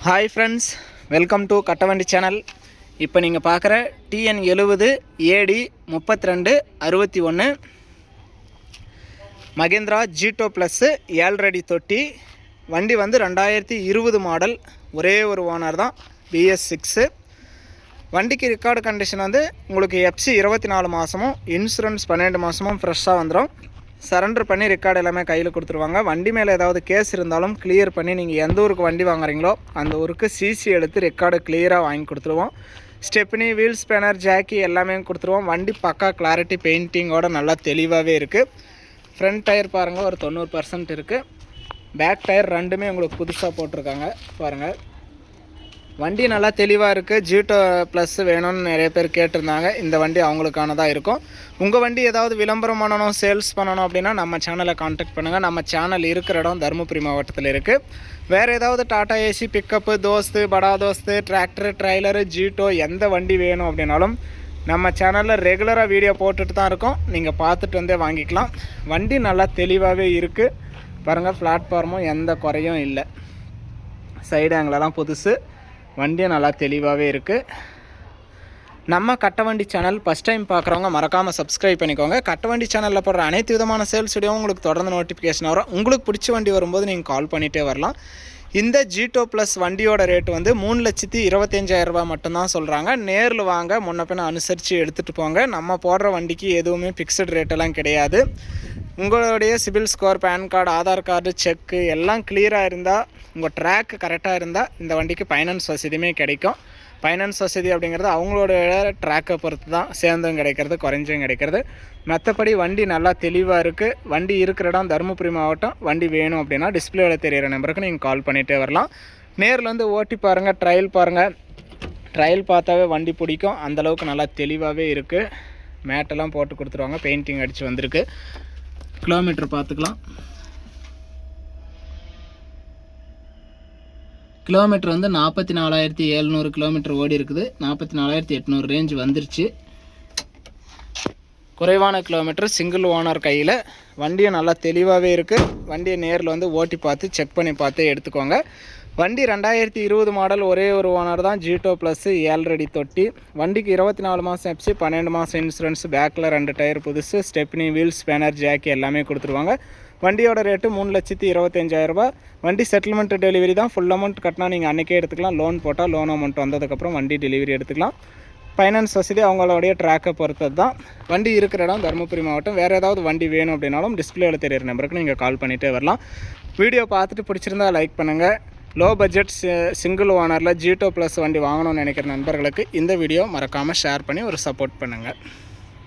Hi friends welcome to Kattavandi channel இப்போ நீங்கள் பார்க்குற டிஎன் எழுபது ஏடி முப்பத்தி ரெண்டு அறுபத்தி ஒன்று மகேந்திரா ஜீட்டோ ப்ளஸ்ஸு ஏழ்ரடி தொட்டி. வண்டி வந்து ரெண்டாயிரத்தி இருபது மாடல் ஒரே ஒரு ஓனர் தான் பிஎஸ் சிக்ஸு வண்டிக்கு ரெக்கார்டு கண்டிஷன் வந்து உங்களுக்கு எஃப்சி இருபத்தி நாலு மாதமும் இன்சூரன்ஸ் பன்னெண்டு மாதமும் ஃப்ரெஷ்ஷாக வந்துடும் சரண்டர் பண்ணி ரெக்கார்டு எல்லாமே கையில் கொடுத்துருவாங்க. வண்டி மேலே ஏதாவது கேஸ் இருந்தாலும் கிளியர் பண்ணி நீங்கள் எந்த ஊருக்கு வண்டி வாங்குறீங்களோ அந்த ஊருக்கு சிசி எடுத்து ரெக்கார்டு கிளியராக வாங்கி கொடுத்துருவோம். ஸ்டெப்னி வீல் ஸ்பேனர் ஜாக்கி எல்லாமே கொடுத்துருவோம். வண்டி பக்கா கிளாரிட்டி பெயிண்டிங்கோட நல்லா தெளிவாகவே இருக்குது ஃப்ரண்ட் டயர் பாருங்கள் ஒரு தொண்ணூறு பர்சன்ட் இருக்குது பேக் டயர் ரெண்டுமே உங்களுக்கு புதுசாக போட்டிருக்காங்க. பாருங்கள் வண்டி நல்லா தெளிவாக இருக்குது ஜீட்டோ ப்ளஸ் வேணும்னு நிறைய பேர் கேட்டிருந்தாங்க. இந்த வண்டி அவங்களுக்கானதாக இருக்கும். உங்கள் வண்டி ஏதாவது விளம்பரம் பண்ணணும் சேல்ஸ் பண்ணணும் அப்படின்னா நம்ம சேனலை காண்டாக்ட் பண்ணுங்கள் நம்ம சேனல் இருக்கிற இடம் தருமபுரி மாவட்டத்தில் இருக்குது வேறு ஏதாவது டாடா ஏசி பிக்கப்பு தோஸ்து படா தோஸ்து டிராக்டர் ட்ரைலரு ஜீட்டோ எந்த வண்டி வேணும் அப்படின்னாலும் நம்ம சேனலில் ரெகுலராக வீடியோ போட்டுட்டு தான் இருக்கோம். நீங்கள் பார்த்துட்டு வந்தே வாங்கிக்கலாம். வண்டி நல்லா தெளிவாகவே இருக்குது பாருங்கள் பிளாட்ஃபார்மும் எந்த குறையும் இல்லை. சைடு ஆங்கிலெல்லாம் புதுசு. வண்டியும் நல்லா தெளிவாகவே இருக்குது நம்ம கட்டவண்டி சேனல் ஃபஸ்ட் டைம் பார்க்குறவங்க மறக்காமல் சப்ஸ்கிரைப் பண்ணிக்கோங்க. கட்டவண்டி சேனலில் போடுற அனைத்து விதமான சேல்ஸ் வீடியோவும் உங்களுக்கு தொடர்ந்து நோட்டிஃபிகேஷன் வரும். உங்களுக்கு பிடிச்ச வண்டி வரும்போது நீங்கள் கால் பண்ணிகிட்டே வரலாம். இந்த ஜீட்டோ ப்ளஸ் வண்டியோட ரேட் வந்து மூணு லட்சத்தி இருபத்தஞ்சாயிரம் ரூபாய் மட்டும்தான் சொல்கிறாங்க நேரில் வாங்க முன்ன பின்ன அனுசரித்து எடுத்துகிட்டு போங்க. நம்ம போடுற வண்டிக்கு எதுவுமே ஃபிக்ஸட் ரேட்டெல்லாம் கிடையாது. உங்களுடைய CIBIL score PAN card Aadhaar card cheque எல்லாம் கிளியராக இருந்தால் உங்கள் ட்ராக் கரெக்டாக இருந்தால் இந்த வண்டிக்கு ஃபைனான்ஸ் வசதியுமே கிடைக்கும். ஃபைனான்ஸ் வசதி அப்படிங்கிறது அவங்களோட ட்ராக்கை பொறுத்து தான் சேர்ந்தும் கிடைக்கிறது குறைஞ்சும் கிடைக்கிறது. மற்றபடி வண்டி நல்லா தெளிவாக இருக்குது வண்டி இருக்கிற இடம் தருமபுரி மாவட்டம். வண்டி வேணும் அப்படின்னா டிஸ்பிளேவில் தெரிகிற நம்பருக்கு நீங்கள் கால் பண்ணிகிட்டே வரலாம். நேரில் வந்து ஓட்டி பாருங்கள் ட்ரையல் பாருங்கள் ட்ரையல் பார்த்தாவே வண்டி பிடிக்கும். அந்தளவுக்கு நல்லா தெளிவாகவே இருக்குது மேட்டெல்லாம் போட்டு கொடுத்துருவாங்க. பெயிண்டிங் அடித்து வந்திருக்கு. கிலோமீட்டர் பார்த்துக்கலாம். கிலோமீட்டர் வந்து நாற்பத்தி நாலாயிரத்தி எழுநூறு கிலோமீட்டர் ஓடி இருக்குது. நாற்பத்தி நாலாயிரத்தி எட்நூறு ரேஞ்ச் வந்துருச்சு. குறைவான கிலோமீட்டர் சிங்கிள் ஓனர் கையில். வண்டியும் நல்லா தெளிவாகவே இருக்குது வண்டியை நேரில் வந்து ஓட்டி பார்த்து செக் பண்ணி பார்த்து எடுத்துக்கோங்க. வண்டி ரெண்டாயிரத்தி இருபது மாடல் ஒரே ஒரு ஓனர் தான் ஜீட்டோ ப்ளஸ்ஸு ஏழ்ரடி தொட்டி. வண்டிக்கு இருபத்தி நாலு மாதம் எப்சி பன்னெண்டு மாதம் இன்சூரன்ஸ் பேக்கில் ரெண்டு டயர் புதுசு ஸ்டெப்னி வீல்ஸ் ஸ்பேனர் ஜாக்கி எல்லாமே கொடுத்துருவாங்க. வண்டியோட ரேட்டு மூணு லட்சத்தி இருபத்தஞ்சாயிரரூபா வண்டி செட்டில்மெண்ட் டெலிவரி தான் ஃபுல் அமௌண்ட் கட்டினா நீங்கள் அன்றைக்கே எடுத்துக்கலாம். லோன் போட்டால் லோன் அமௌண்ட் வந்ததுக்கப்புறம் வண்டி டெலிவரி எடுத்துக்கலாம். ஃபைனான்ஸ் வசதி அவங்களுடைய ட்ராக்கை பொறுத்தது தான். வண்டி இருக்கிற இடம் தருமபுரி மாவட்டம். வேறு ஏதாவது வண்டி வேணும் அப்படின்னாலும் டிஸ்பிளேவில் தெரியிற நம்பருக்கு நீங்கள் கால் பண்ணிகிட்டே வரலாம். வீடியோ பார்த்துட்டு பிடிச்சிருந்தா லைக் பண்ணுங்கள் லோ பட்ஜெட் சிங்கிள் ஓனரில் ஜீட்டோ ப்ளஸ் வண்டி வாங்கணும்னு நினைக்கிற நண்பர்களுக்கு இந்த வீடியோ மறக்காமல் ஷேர் பண்ணி ஒரு சப்போர்ட் பண்ணுங்கள்